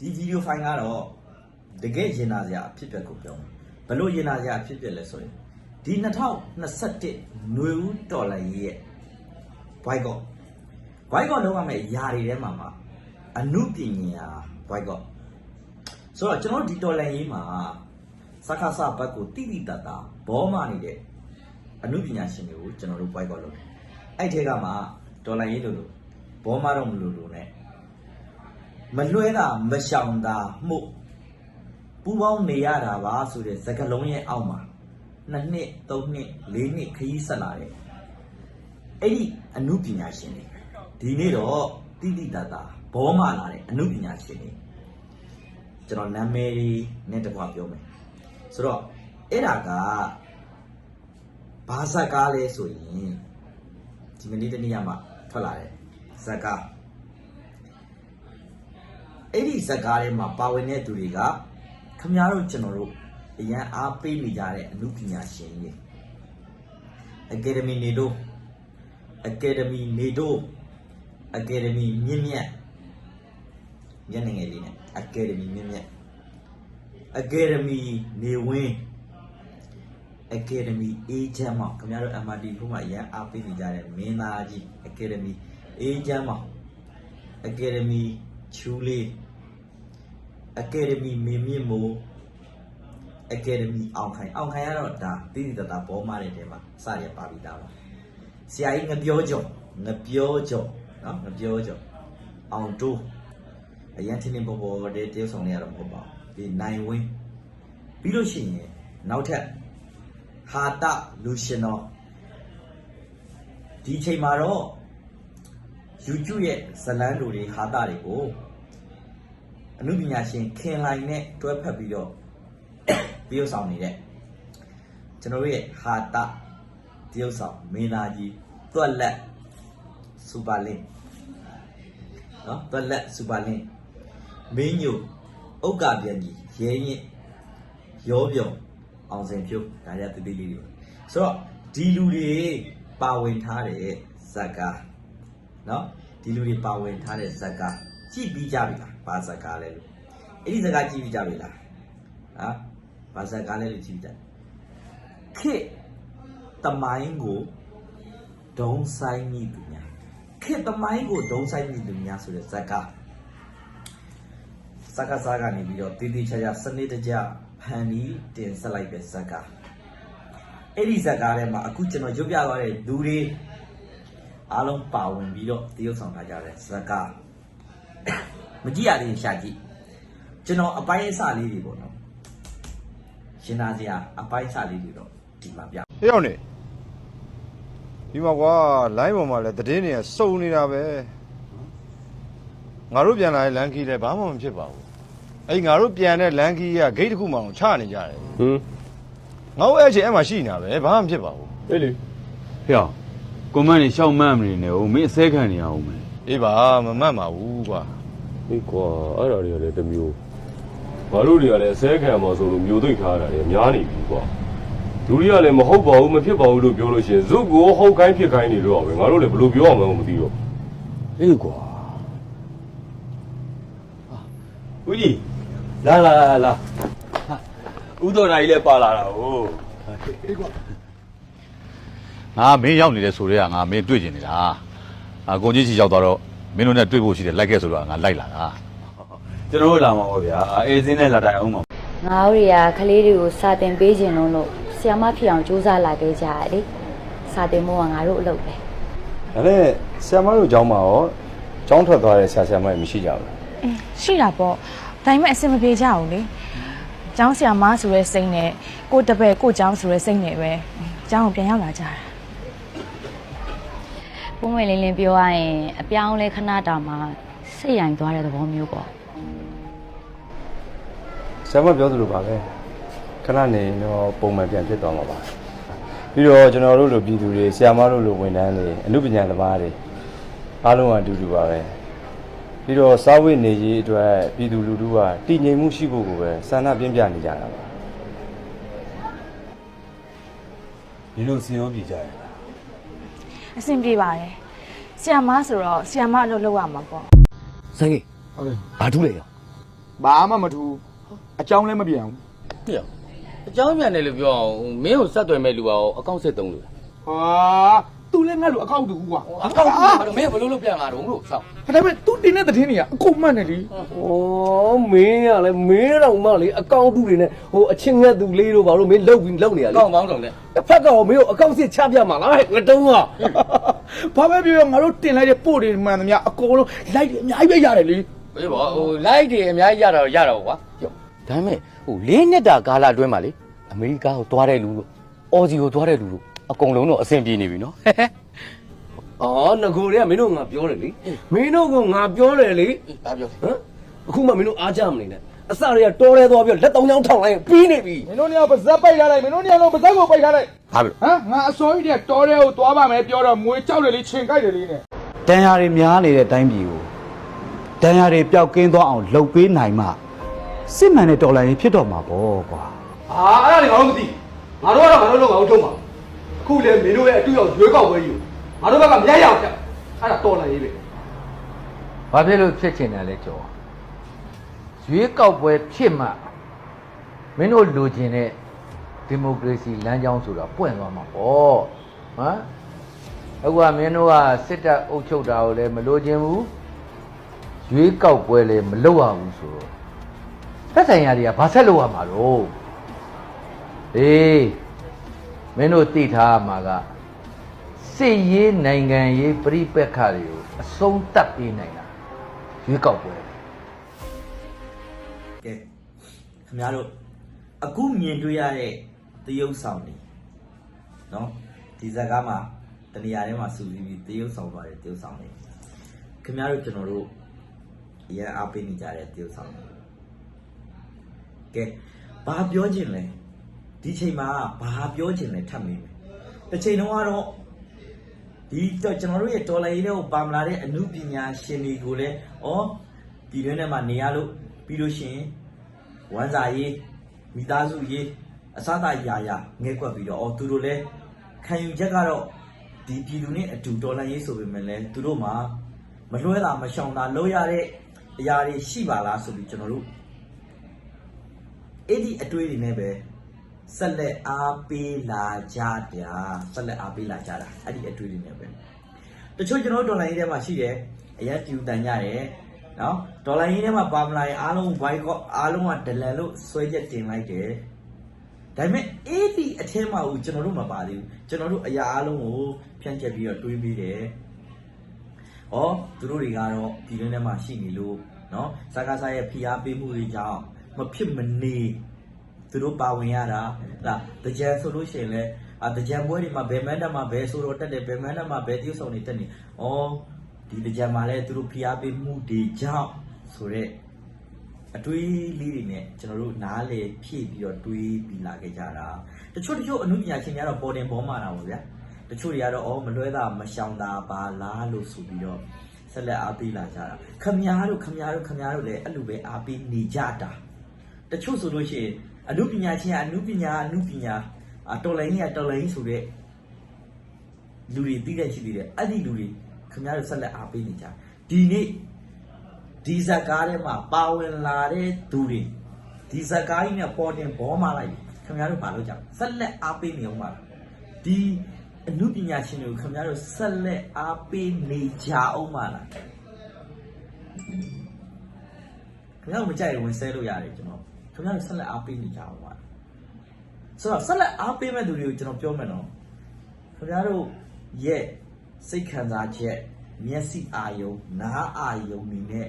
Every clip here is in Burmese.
ဒီဗီဒီယိုဖိုင်ကတော့တကယ်ရင်နာစရာအဖြစ်အပျက်ကိုပြောမယ်ဘယ်လို့ရင်နာစရာအဖြစ်အပျက်လဲဆိုရင်ဒီ2021ຫນွေဦးတော်လိုင်းကြီးရဲ့ဘွိုက်ကော့ဘွိုက်ကော့လုံးဝမဲ့ຢာတွေထဲမှာမှာအနုပညာဘွိုက်ကော့ဆိုတော့ကျွန်တော်တို့ဒီတော်လိုင်းကြီးမှာစက္ခစဘက်ကိုတိတိတတ်တာဘောမနေတဲ့အနုပညာရှင်တွေကိုကျွန်တော်တို့ဘွိုက်ကော့လုပ်တယ်အဲ့ထဲကမှတော်လိုင်းကြီးလို့လို့ဘောမတော့မလို့လို့ ਨੇ မလွှဲတာမရှောင်တာမှုပူပေါင်းနေရတာပါဆိုတဲ့စကလုံးရဲ့အောက်မှာနှစ်နှစ်သုံးနှစ်လေးနှစ်ခရီးဆက်လာတဲ့အဲ့ဒီအမှုပညာရှင်တွေဒီနေ့တော့တိတိတတ်တာဘောမလာတဲ့အမှုပညာရှင်တွေကျွန်တော်နာမည်လေးနဲ့တကွာပြောမယ်ဆိုတော့အဲ့ဒါကဘာဇက်ကားလဲဆိုရင်ဒီမနေ့တနေ့ကမှထွက်လာတဲ့ဇက်ကား အဲ့ဒီဇက်ကားထဲမှာပါဝင်တဲ့သူတွေကခမရတို့ကျွန်တော်တို့အရန်အားပေးနေကြတဲ့အမှုပညာရှင်တွေအကယ်ဒမီနေတို့အကယ်ဒမီနေတို့အကယ်ဒမီမြင့်မြတ်ညနေငယ်လေးနဲ့အကယ်ဒမီမြင့်မြတ်အကယ်ဒမီနေဝင်းအကယ်ဒမီအေးချမ်းမောင်ခင်ဗျားတို့ MRT ခုမှအရန်အားပေးနေကြတဲ့မင်းသားကြီးအကယ်ဒမီအေးချမ်းမောင်အကယ်ဒမီချူလေး အကယ်ဒမီမင်းမြင့်မိုးအကယ်ဒမီအောင်ခိုင်အောင်ခိုင်ကတော့ဒါတိတိတတ်တာဘောမတဲ့တဲမှာစရပါပြီးသားပါဆရာကြီးငပြောကြော်ငပြောကြော်နော်ငပြောကြော်အောင်တိုးအရင်ထင်းထင်းပေါ်ပေါ်တဲ့တယောက်ဆောင်နေရတော့မဟုတ်ပါဘူးဒီနိုင်ဝင်းပြီးလို့ရှိရင်နောက်ထပ်ဟာတလူရှင်တော်ဒီအချိန်မှာတော့ YouTube ရဲ့ဇလန်းတို့တွေဟာတာတွေကို အမှုပညာရှင်ခင်လိုင်နဲ့တွဲဖက်ပြီးတော့တရုပ်ဆောင်နေတဲ့ကျွန်တော်တို့ရဲ့ဟာတာတရုပ်ဆောင်မင်းသားကြီးတွက်လက်စူပါလင်းနော်တွက်လက်စူပါလင်းမင်းညိုဥက္ကပြန်ကြီးရဲရင်ရောပြုံအောင်စင်ဖြိုးဒါရတူတူလေးတွေပါဆိုတော့ဒီလူတွေပါဝင်ထားတဲ့ဇက်ကားနော်ဒီလူတွေပါဝင်ထားတဲ့ဇက်ကားကြည့်ပြီးကြပြီလား ဘာဇက်ကားလဲလို့အဲ့ဒီဇက်ကားကြည့်ပြီးကြပြီလားဟာဘာဇက်ကားလဲလို့ကြည့်ပြီးကြခေတ်တမိုင်းကိုဒုံဆိုင်မိသူများခေတ်တမိုင်းကိုဒုံဆိုင်မိသူများဆိုတဲ့ဇက်ကားဇက်ကားစားကနေပြီးတော့တည်တည်ချာချာစနစ်တကျဖန်ပြီးတင်ဆက်လိုက်တဲ့ဇက်ကားအဲ့ဒီဇက်ကားထဲမှာအခုကျွန်တော်ရုပ်ပြသွားတဲ့လူတွေအားလုံးပါဝင်ပြီးတော့တရုပ်ဆောင်ထားကြတဲ့ဇက်ကား မကြည့်ရသေးရင်ရှာကြည့်ကျွန်တော်အပိုင်းအစလေးတွေပေါ့နော်ရှင်နာစရာအပိုင်းအစလေးတွေတော့ဒီမှာပြဟေ့ရောက်နေဒီမှာကွာ line ပေါ်မှာလည်းသတင်းတွေကစုံနေတာပဲငါတို့ပြန်လာတဲ့လန်ကီလည်းဘာမှမဖြစ်ပါဘူးအဲ့ငါတို့ပြန်တဲ့လန်ကီကဂိတ်တစ်ခုမှအောင်ချနေကြတယ်ဟမ်ငါတို့အဲ့အချိန်အဲ့မှာရှိနေတာပဲဘာမှမဖြစ်ပါဘူးအေးလေဟေ့အောင်ကွန်မန့်နေရှောက်မှန်းမနေနဲ့ဦးမင်းအစဲခံနေရအောင်မယ်အေးပါမမှတ်ပါဘူးကွာ ဟေးကွာအဲ့ဒါတွေကလည်းတစ်မျိုးဘာလို့တွေကလည်းအစဲခံမှာဆိုလို့မျိုးသိပ်ထားတာတွေများနေပြီကွာလူတွေကလည်းမဟုတ်ပါဘူးမဖြစ်ပါဘူးလို့ပြောလို့ရှိရင်ဇုတ်ကိုဟုတ်ခိုင်းဖြစ်ခိုင်းနေတော့ပဲငါတို့လည်းဘယ်လိုပြောအောင်မသိတော့အေးကွာဦးကြီးလာလာလာလာဥတော်နိုင်လည်းပါလာတာဟုတ်အေးကွာငါမင်းရောက်နေတယ်ဆိုတော့ငါမင်းတွေ့ကျင်နေတာအာကိုကြီးချီရောက်သွားတော့ မင်းတို့နဲ့တွေ့ဖို့ရှိတယ်လိုက်ခဲ့ဆိုတော့ငါလိုက်လာတာကျွန်တော်တို့လာမှာပေါ့ဗျာအေးစင်းနဲ့လာတိုင်အောင်ပါငါတို့တွေကကလေးတွေကိုစာတင်ပေးခြင်းလုံးလို့ဆီယမဖြစ်အောင်ကြိုးစားလာခဲ့ကြရလေစာတင်မို့ကငါတို့အလုပ်ပဲဒါနဲ့ဆရာမတို့ကျောင်းမှာရောကျောင်းထွက်သွားတဲ့ဆရာဆရာမတွေမရှိကြဘူးအေးရှိတာပေါ့ဒါပေမဲ့အဆင်မပြေကြဘူးလေကျောင်းဆရာမဆိုတဲ့စိတ်နဲ့ကိုတပည့်ကိုကျောင်းဆိုတဲ့စိတ်နဲ့ပဲကျောင်းကိုပြန်ရောက်လာကြတာ ပုံမှန်လင်းလင်းပြောရရင်အပြောင်းလဲခဏတာမှစိတ်ရိုင်သွားတဲ့သဘောမျိုးပေါ့ဆရာမပြောသလိုပါပဲခဏနေတော့ပုံမှန်ပြန်ဖြစ်သွားမှာပါပြီးတော့ကျွန်တော်တို့လိုပြည်သူတွေဆရာမတို့လိုဝန်ထမ်းတွေအမှုပညာသမားတွေအားလုံးကအတူတူပါပဲပြီးတော့စာဝတ်နေရေးအတွက်ပြည်သူလူထုကတည်ငြိမ်မှုရှိဖို့ကိုပဲဆန္ဒပြင်းပြနေကြတာပါဒီလိုစီရောပြေကြရတာ အဆင်ပြေပါတယ်ဆီယမဆိုတော့ဆီယမအလုပ်လုပ်ရမှာပေါ့ဆိုင်ကြီးဟုတ်ကဲ့ဘာထူးလဲရောဟဘာမှမထူးအကြောင်းလည်းမပြန်ဘူးဟေ့အကြောင်းပြန်တယ်လို့ပြောအောင်မင်းကိုဆက်သွယ်မဲ့လူပါအောင်အကောင့်ဆက်သုံးလို့ဟာ သူလည်းငါ့လိုအကောက်တူကွာအကောင့်ကမင်းဘယ်လိုလုပ်ပြန်လာတော့လို့ဆောက်ဒါပေမဲ့ तू တင်တဲ့သတင်းတွေကအကုန်မှန်တယ်လေဩမင်းကလည်းမင်းတော့မှလေအကောင့်တူတွေနဲ့ဟိုအချင်းငတ်သူလေးတို့ဘာလို့မင်းလောက်ပြီးလောက်နေရအလဲကောင့်ပေါင်းဆောင်နဲ့တစ်ဖက်ကရောမင်းတို့အကောင့်စစ်ချပြမှာလားဟဲ့ငတုံးကဘာပဲပြောပြောငါတို့တင်လိုက်တဲ့ပို့တွေမှန်သမျှအကုန်လုံးလိုက်တယ်အများကြီးပဲရတယ်လေဘေးပေါ့ဟို like တွေအများကြီးရတော့ရတော့ကွာဒါပေမဲ့ဟိုလေးနှစ်တာကာလအတွင်းမှာလေအမေရိကကိုသွားတဲ့လူလို့အော်စီကိုသွားတဲ့လူလို့ အကုန်လုံးတော့အဆင်ပြေနေပြီနော်အော်ငကိုတွေကမင်းတို့ငါပြောတယ်လေမင်းတို့ကငါပြောတယ်လေဘာပြောဟမ်အခုမှမင်းတို့အားကြမနေနဲ့အစတွေကတော်ရဲသွားပြီးလက်တောင်ချောင်းထောင်လိုက်ရင်ပြီးနေပြီမင်းတို့နေရာပါဇက်ပိုက်ထားလိုက်မင်းတို့နေရာလုံးပါဇက်ကိုပိုက်ထားလိုက်ဘာပြောဟမ်ငါအစောကြီးတည်းတော်တဲ့ကိုသွားပါမယ်ပြောတော့မွေကြောက်တယ်လေချိန်ကြိုက်တယ်လေနဲ့တန်ရာတွေများနေတဲ့အတိုင်းပြည်ကိုတန်ရာတွေပျောက်ကင်းသွားအောင်လှုပ်ပေးနိုင်မှစစ်မှန်တဲ့တော်လှန်ရေးဖြစ်တော့မှာပေါ့ကွာဟာအဲ့ဒါတွေငါတို့မသိငါတို့ကတော့ငါတို့လုံးငါတို့ထုံးပါ အခုလေမင်းတို့ရဲ့အတူရောက်ရွေးကောက်ပွဲကြီးကိုငါတို့ဘက်ကမရရအောင်ဖြတ်အဲ့ဒါတော်လိုက်ရေးပဲဘာဖြစ်လို့ဖြစ်ချင်တယ်လဲကျော်ရွေးကောက်ပွဲဖြစ်မှမင်းတို့လိုချင်တဲ့ဒီမိုကရေစီလမ်းကြောင်းဆိုတာပွင့်သွားမှာပေါ့ဟမ်အခုကမင်းတို့ကစစ်တပ်အုပ်ချုပ်တာကိုလည်းမလိုချင်ဘူးရွေးကောက်ပွဲလည်းမလုပ်ရဘူးဆိုတော့သက်ဆိုင်ရာတွေကဘာဆက်လုပ်ရမှာတော့အေး မင်းတို့သိထားရမှာကစစ်ရေးနိုင်ငံရေးပြိပက္ခတွေကိုအဆုံးသတ်ပေးနိုင်တာရွေးကောက်ပွဲကဲခင်ဗျားတို့အခုမြင်တွေ့ရတဲ့တရုပ်ဆောင်တွေနော်ဒီဇာတ်ကားမှာတနေရာထဲမှာစုပြီးပြီးတရုပ်ဆောင်သွားတဲ့တရုပ်ဆောင်တွေခင်ဗျားတို့ကျွန်တော်တို့အရင်အားပေးနေကြတဲ့တရုပ်ဆောင်တွေကဲဘာပြောချင်လဲ ဒီချိန်မှာဘာပြောချင်လဲထပ်မေးမယ်တစ်ချိန်တော့ကတော့ဒီတော့ကျွန်တော်တို့ရဲ့တော်လိုင်းလေးကိုပါမလာတဲ့အမှုပညာရှင်တွေကိုလည်းဩဒီတွင်းထဲမှာနေရလို့ပြီးလို့ရှိရင်ဝမ်းစာရေးမိသားစုရေးအစသာယာယာငဲကွက်ပြီးတော့အော်သူတို့လည်းခံယူချက်ကတော့ဒီပြည်သူနဲ့အတူတော်လှန်ရေးဆိုပေမဲ့လည်းသူတို့မှာမလွှဲတာမရှောင်တာလုပ်ရတဲ့အရာတွေရှိပါလားဆိုပြီးကျွန်တော်တို့အဲ့ဒီအတွေ့အကြုံနဲ့ပဲ ဆက်လက်အားပေးလာကြတာဆက်လက်အားပေးလာကြတာအဲ့ဒီအတွေ့အကြုံနဲ့ပဲတချို့ကျွန်တော်တို့တော်လှန်ရေးထဲမှာရှိတယ်အရင်တူတန်ကြတယ်နော်ဒေါ်လာရင်းထဲမှာပါမလာရင်အားလုံး boycott အားလုံးကဒလန်လို့ဆွဲချက်တင်လိုက်တယ်ဒါပေမဲ့အဲ့ဒီအထဲမှာဦးကျွန်တော်တို့မပါသေးဘူးကျွန်တော်တို့အရာအားလုံးကိုဖြန့်ချက်ပြီးတော့တွေးပြီးတယ်ဩသူတို့တွေကတော့ဒီတွင်းထဲမှာရှိနေလို့နော်စကားစားရဲ့ဖိအားပေးမှုတွေကြောင့်မဖြစ်မနေ သူတို့ပါဝင်ရတာလားတကြံဆိုလို့ရှိရင်လည်းအာတကြံပွဲတွေမှာဘယ်မန်းတက်မှာဘယ်ဆိုတော့တက်တယ်ဘယ်မန်းတက်မှာဘယ်တရုပ်ဆောင်တွေတက်နေဩဒီတကြံမှာလည်းသူတို့ဖိအားပေးမှုတွေကြောင့်ဆိုတော့အတွေးလေးတွေနဲ့ကျွန်တော်တို့နားလေဖြည့်ပြီးတော့တွေးပြီးလာခဲ့ကြတာတချို့တချို့အမှုပညာရှင်တွေကတော့ပေါ်တင်ပေါ်မှာတာပေါ့ဗျာတချို့တွေကတော့အော်မလွဲတာမရှောင်တာပါလားလို့ဆိုပြီးတော့ဆက်လက်အားပေးလာကြတာခမများတို့ခမများတို့ခမများတို့လည်းအဲ့လိုပဲအားပေးနေကြတာတချို့ဆိုလို့ရှိရင် အမှုပညာရှင်ကအမှုပညာအမှုပညာအတော်လိုင်းကြီးကတော်လိုင်းကြီးဆိုတဲ့လူတွေသိတဲ့ရှိသေးတယ်အဲ့ဒီလူတွေခင်ဗျားတို့ဆက်လက်အားပေးနေကြဒီနေ့ဒီဇက်ကားထဲမှာပါဝင်လာတဲ့သူတွေဒီဇက်ကားကြီးနဲ့ပေါ်တင်ဘောမလိုက်ခင်ဗျားတို့မလုပ်ကြဘူးဆက်လက်အားပေးနေအောင်ပါဒီအမှုပညာရှင်တွေကိုခင်ဗျားတို့ဆက်လက်အားပေးနေကြအောင်ပါလားခင်ဗျားတို့မကြိုက်ရင်ဝင်ဆဲလို့ရတယ်ကျွန်တော် ခင်ဗျားတို့ဆက်လက်အားပေးနေကြအောင်ပါဆိုတော့ဆက်လက်အားပေးမဲ့သူတွေကိုကျွန်တော်ပြောမယ်နော်ခင်ဗျားတို့ရဲ့စိတ်ခံစားချက်မျက်စိအာယုံနားအာယုံနေနဲ့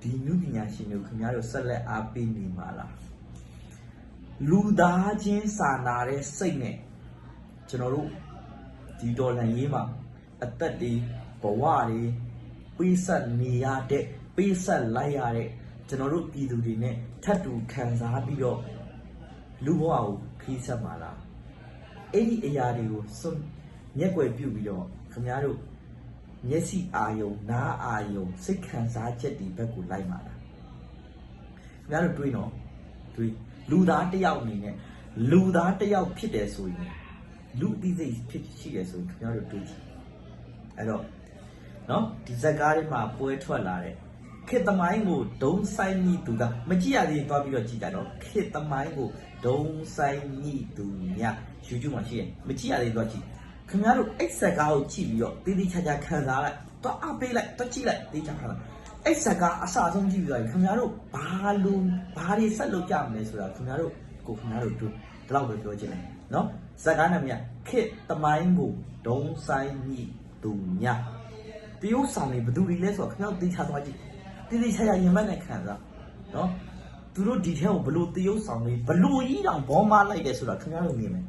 ဒီနုပညာရှင်တွေကိုခင်ဗျားတို့ဆက်လက်အားပေးနေမှာလားလူသားချင်းစာနာတဲ့စိတ်နဲ့ကျွန်တော်တို့ဒီဒေါ်လန်ရေးမှာအသက်တွေဘဝတွေပေးဆက်နေရတဲ့ပေးဆက်လိုက်ရတဲ့ ကျွန်တော်တို့ပြည်သူတွေနဲ့ထပ်တူခံစားပြီးတော့လူဘဝကိုခရီးဆက်မှာလားအဲ့ဒီအရာတွေကိုစွန့်မျက်ွယ်ပြုတ်ပြီးတော့ခင်ဗျားတို့မျက်စိအာယုံနားအာယုံစိတ်ခံစားချက်တွေဘက်ကိုလိုက်ပါလားခင်ဗျားတို့တွေးနော်တွေးလူသားတစ်ယောက်အနေနဲ့လူသားတစ်ယောက်ဖြစ်တယ်ဆိုရင်လူအသိစိတ်ဖြစ်ရှိတယ်ဆိုရင်ခင်ဗျားတို့တွေးကြည့်အဲ့တော့နော်ဒီဇက်ကားလေးမှာပွဲထွက်လာတဲ့ ခေတ်သမိုင်းကိုဒုံဆိုင်မိသူကမကြည့်ရသေးရင်တွားပြီးတော့ကြည့်ကြတော့ခေတ်သမိုင်းကိုဒုံဆိုင်မိသူများ YouTube မှာရှိရင်မကြည့်ရသေးရင်တွားကြည့်ခင်ဗျားတို့အဲ့ဆက်ကားကိုကြည့်ပြီးတော့တေးသေးချာချာခံစားလိုက်တွားအပေးလိုက်တွားကြည့်လိုက်တေးချာခံစားအဲ့ဆက်ကားအစအဆုံးကြည့်ပြီးတော့ခင်ဗျားတို့ဘာလို့ဘာတွေဆက်လုပ်ကြမလဲဆိုတာခင်ဗျားတို့ကိုခင်ဗျားတို့တို့ဒီလောက်ပဲပြောချင်တယ်နော်ဇက်ကားနာမည်ကခေတ်သမိုင်းကိုဒုံဆိုင်မိသူများတရုတ်ဆောင်တွေဘယ်သူတွေလဲဆိုတော့ခင်ဗျားတို့သိချသွားကြည့် တိတိကျကျရင်မက်နဲ့ခံစားနော်သူတို့ဒီထဲကိုဘလို့တရုတ်ဆောင်တွေဘလို့ကြီးတောင်ဘောမလိုက်တယ်ဆိုတာခင်ဗျားတို့မြင်မယ်